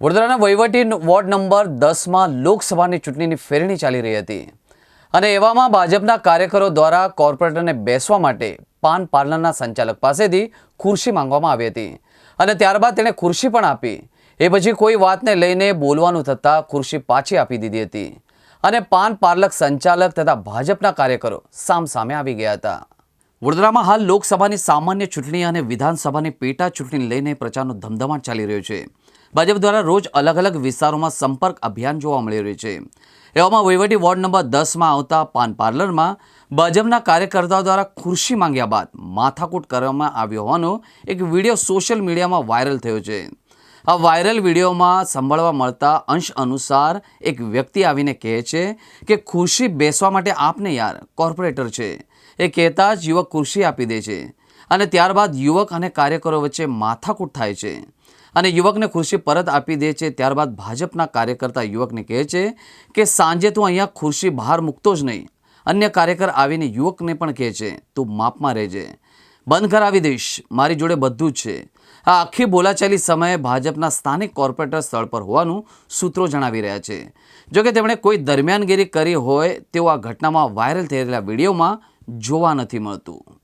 વડોદરાના વહીવટી ward number દસમાં લોકસભાની ચૂંટણીની ફેરણી ચાલી રહી હતી. અને એવામાં ભાજપના કાર્યકરો દ્વારા કોર્પોરેટરને બેસવા માટે પાન પાર્લરના સંચાલક પાસેથી ખુરશી માંગવામાં આવી હતી. અને ત્યારબાદ તેણે ખુરશી પણ આપી. એ પછી કોઈ વાતને લઈને બોલવાનું થતાં ખુરશી પાછી આપી દીધી હતી. અને પાન પાર્લક સંચાલક તથા ભાજપના કાર્યકરો સામસામે આવી ગયા હતા. વડોદરામાં હાલ લોકસભાની સામાન્ય ચૂંટણી અને વિધાનસભાની પેટા ચૂંટણી લઈને પ્રચારનો ધમધમાટ ચાલી રહ્યો છે. ભાજપ દ્વારા રોજ અલગ અલગ વિસ્તારોમાં સંપર્ક અભિયાન જોવા મળી રહ્યું છે. એવામાં વહીવટી વોર્ડ નંબર દસમાં આવતા પાન પાર્લરમાં ભાજપના કાર્યકર્તાઓ દ્વારા ખુરશી માંગ્યા બાદ માથાકૂટ કરવામાં આવ્યો હોવાનો એક વીડિયો સોશિયલ મીડિયામાં વાયરલ થયો છે. આ વાયરલ વિડીયોમાં સંભાળવા મળતા અંશ અનુસાર એક વ્યક્તિ આવીને કહે છે કે, ખુરશી બેસવા માટે આપને યાર, કોર્પોરેટર છે. એ કહેતા જ યુવક ખુરશી આપી દે છે. અને ત્યારબાદ યુવક અને કાર્યકરો વચ્ચે માથાકૂટ થાય છે. અને યુવકને ખુરશી પરત આપી દે છે. ત્યારબાદ ભાજપના કાર્યકર્તા યુવકને કહે છે કે, સાંજે તું અહીંયા ખુરશી બહાર મૂકતો જ નહીં. અન્ય કાર્યકર આવીને યુવકને પણ કહે છે, તું માપમાં રહેજે. બંધ કરાવી દઈશ. મારી જોડે બધું જ છે. આ આખી બોલાચાલી સમયે ભાજપના સ્થાનિક કોર્પોરેટર સ્થળ પર હોવાનું સૂત્રો જણાવી રહ્યા છે. જોકે તેમણે કોઈ દરમિયાનગીરી કરી હોય તેવું આ ઘટનામાં વાયરલ થયેલા વિડીયોમાં જોવા નથી મળતું.